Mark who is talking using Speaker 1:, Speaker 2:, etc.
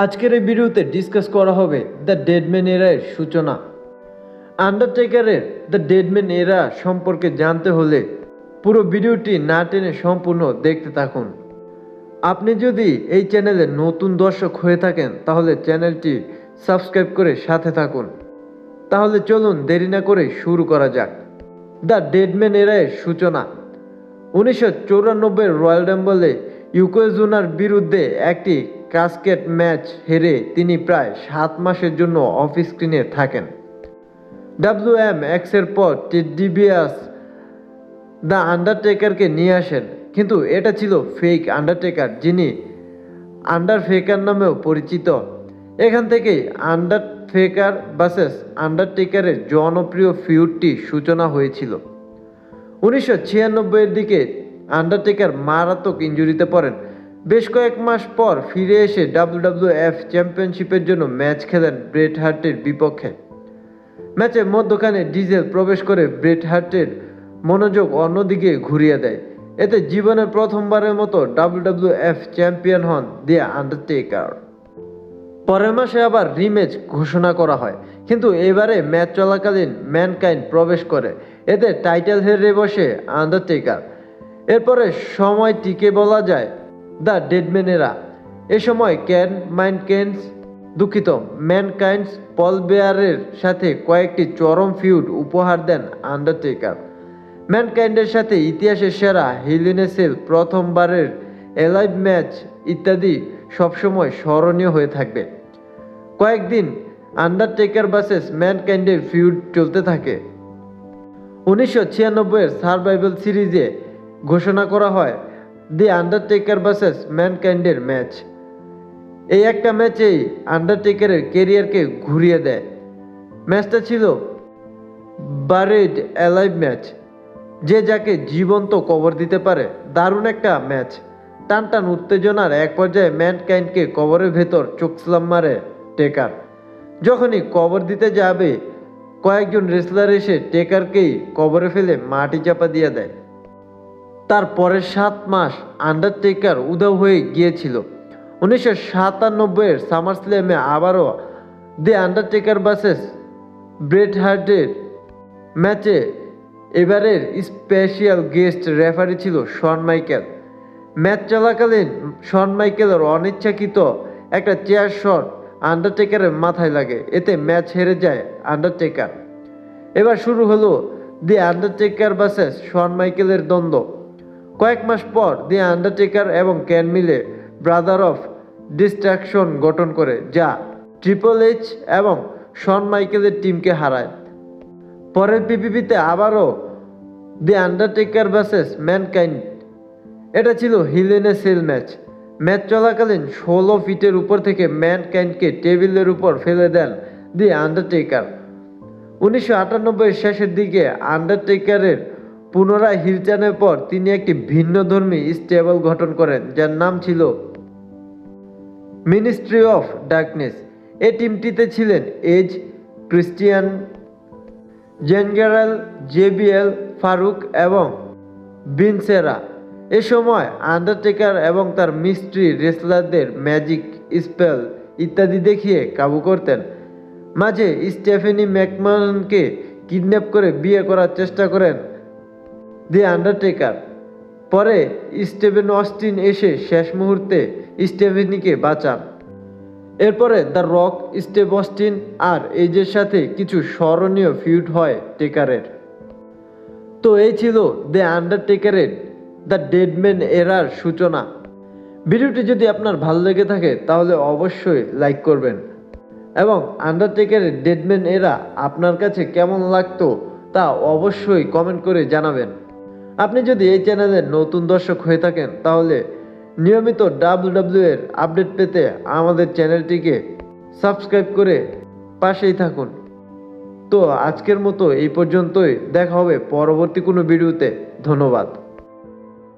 Speaker 1: আজকের এই ভিডিওতে ডিসকাস করা হবে দ্য ডেডম্যান এরা এর সূচনা। আন্ডারটেকারের দ্য ডেডম্যান এরা সম্পর্কে জানতে হলে পুরো ভিডিওটি না টেনে সম্পূর্ণ দেখতে থাকুন। আপনি যদি এই চ্যানেলে নতুন দর্শক হয়ে থাকেন, তাহলে চ্যানেলটি সাবস্ক্রাইব করে সাথে থাকুন। তাহলে চলুন দেরি না করে শুরু করা যাক। দ্য ডেডম্যান এরা এর সূচনা। উনিশশো চৌরানব্বই রয়্যাল ডাম্বলে ইউকোজুনার বিরুদ্ধে একটি কাস্কেট ম্যাচ হেরে তিনি প্রায় সাত মাসের জন্য অফ স্ক্রিনে থাকেন। ডাব্লিউ এম এক্সের পর টেডিবিয়াস দ্য আন্ডারটেকারকে নিয়ে আসেন, কিন্তু এটা ছিল ফেক আন্ডারটেকার যিনি আন্ডারফেকার নামেও পরিচিত। এখান থেকেই আন্ডারফেকার বাসেস আন্ডারটেকারের জনপ্রিয় ফিউডটি সূচনা হয়েছিল। উনিশশো ছিয়ানব্বইয়ের দিকে আন্ডারটেকার মারাত্মক ইঞ্জুরিতে পড়েন। বেশ কয়েক মাস পর ফিরে এসে ডাব্লিউডাব্লিউএফ চ্যাম্পিয়নশিপের জন্য ম্যাচ খেলেন ব্রেট হার্টের বিপক্ষে। ম্যাচের মধ্যখানে ডিজেল প্রবেশ করে ব্রেট হার্টের মনোযোগ অন্যদিকে ঘুরিয়ে দেয়। এতে জীবনের প্রথমবারের মতো ডাব্লিউডাব্লিউএফ চ্যাম্পিয়ন হন দি আন্ডারটেকার। পরের মাসে আবার রিম্যাচ ঘোষণা করা হয়, কিন্তু এবারে ম্যাচ চলাকালীন ম্যানকাইন্ড প্রবেশ করে। এতে টাইটেল হেরে বসে আন্ডারটেকার। এরপরে সময় টিকে বলা যায় দ্য ডেডম্যানেরা এ সময় ক্যান মাইন্ড কেন্স দুঃখিত। ম্যানকাইন্ডস পল বেয়ারের সাথে কয়েকটি চরম ফিউড উপহার দেন আন্ডারটেকার। ম্যানকাইন্ডের সাথে ইতিহাসের সেরা হিলিনেসেল প্রথমবারের এলাইভ ম্যাচ ইত্যাদি সবসময় স্মরণীয় হয়ে থাকবে। কয়েকদিন আন্ডারটেকার বাসেস ম্যানকাইন্ডের ফিউড চলতে থাকে। উনিশশো ছিয়ানব্বইয়ের সার্ভাইভাল সিরিজে ঘোষণা করা হয় দি আন্ডারটেকার বাসেস ম্যানকাইন্ডের ম্যাচ। এই একটা ম্যাচেই আন্ডারটেকারের কেরিয়ারকে ঘুরিয়ে দেয়। ম্যাচটা ছিল বারেড অ্যালাইভ ম্যাচ, যে যাকে জীবন্ত কবর দিতে পারে। দারুণ একটা ম্যাচ। টান টান উত্তেজনার এক পর্যায়ে ম্যানকাইন্ডকে কবরের ভেতর চোখসলাম মারে টেকার। যখনই কবর দিতে যাবে, কয়েকজন রেসলার এসে টেকারকেই কবরে ফেলে মাটি চাপা দিয়ে দেয়। তার পরের সাত মাস আন্ডারটেকার উধাও হয়ে গিয়েছিল। উনিশশো সাতানব্বইয়ের সামার স্ল্যামে আবারও দি আন্ডারটেকার বাসেস ব্রেড হার্টের ম্যাচে এবারের স্পেশাল গেস্ট রেফারি ছিল শন মাইকেল। ম্যাচ চলাকালীন শন মাইকেলের অনিচ্ছাকৃত একটা চেয়ার শট আন্ডারটেকারের মাথায় লাগে, এতে ম্যাচ হেরে যায় আন্ডারটেকার। এবার শুরু হলো দি আন্ডারটেকার বাসেস শন মাইকেলের দ্বন্দ্ব। কয়েক মাস পর দি আন্ডারটেকার এবং ক্যান মিলে ব্রাদার অফ ডিস্ট্রাকশন গঠন করে, যা ট্রিপল এইচ এবং শন মাইকেলের টিমকে হারায়। পরের পিপিপিতে আবারও দি আন্ডারটেকার ভার্সেস ম্যানকাইন্ড। এটা ছিল হিলেনে সেল ম্যাচ। ম্যাচ চলাকালীন ষোলো ফিটের উপর থেকে ম্যানকাইন্ডকে টেবিলের উপর ফেলে দেন দি আন্ডারটেকার। উনিশশো আটানব্বই শেষের দিকে আন্ডারটেকারের পুনরায় হিলচানের পর তিনি একটি ভিন্নধর্মী স্টেবল গঠন করেন, যার নাম ছিল মিনিস্ট্রি অফ ডার্কনেস। এই টিমটিতে ছিলেন এজ ক্রিস্টিয়ান জেনগারাল জেবিএল ফারুক এবং বিনসেরা। এ সময় আন্ডারটেকার এবং তার মিস্ট্রি রেসলারদের ম্যাজিক স্পেল ইত্যাদি দেখিয়ে কাবু করতেন। মাঝে স্টেফেনি ম্যাকমানকে কিডন্যাপ করে বিয়ে করার চেষ্টা করেন। দি আন্ডারটেকার পরে স্টেভেন অস্টিন এসে শেষ মুহূর্তে স্টেভেনিকে বাঁচান। এরপরে দ্য রক, স্টেভ অস্টিন আর এজের সাথে কিছু স্মরণীয় ফিউড হয় টেকারের। তো এই ছিল দ্য আন্ডারটেকারের দ্য ডেডম্যান এরার সূচনা। ভিডিওটি যদি আপনার ভালো লেগে থাকে, তাহলে অবশ্যই লাইক করবেন। এবং আন্ডারটেকারের ডেডম্যান এরা আপনার কাছে কেমন লাগতো, তা অবশ্যই কমেন্ট করে জানাবেন। আপনি যদি এই চ্যানেলের নতুন দর্শক হয়ে থাকেন, তাহলে নিয়মিত ডাব্লিউ এর আপডেট পেতে আমাদের চ্যানেলটিকে সাবস্ক্রাইব করে পাশেই থাকুন। তো আজকের মতো এই পর্যন্তই। দেখা হবে পরবর্তী কোনো ভিডিওতে। ধন্যবাদ।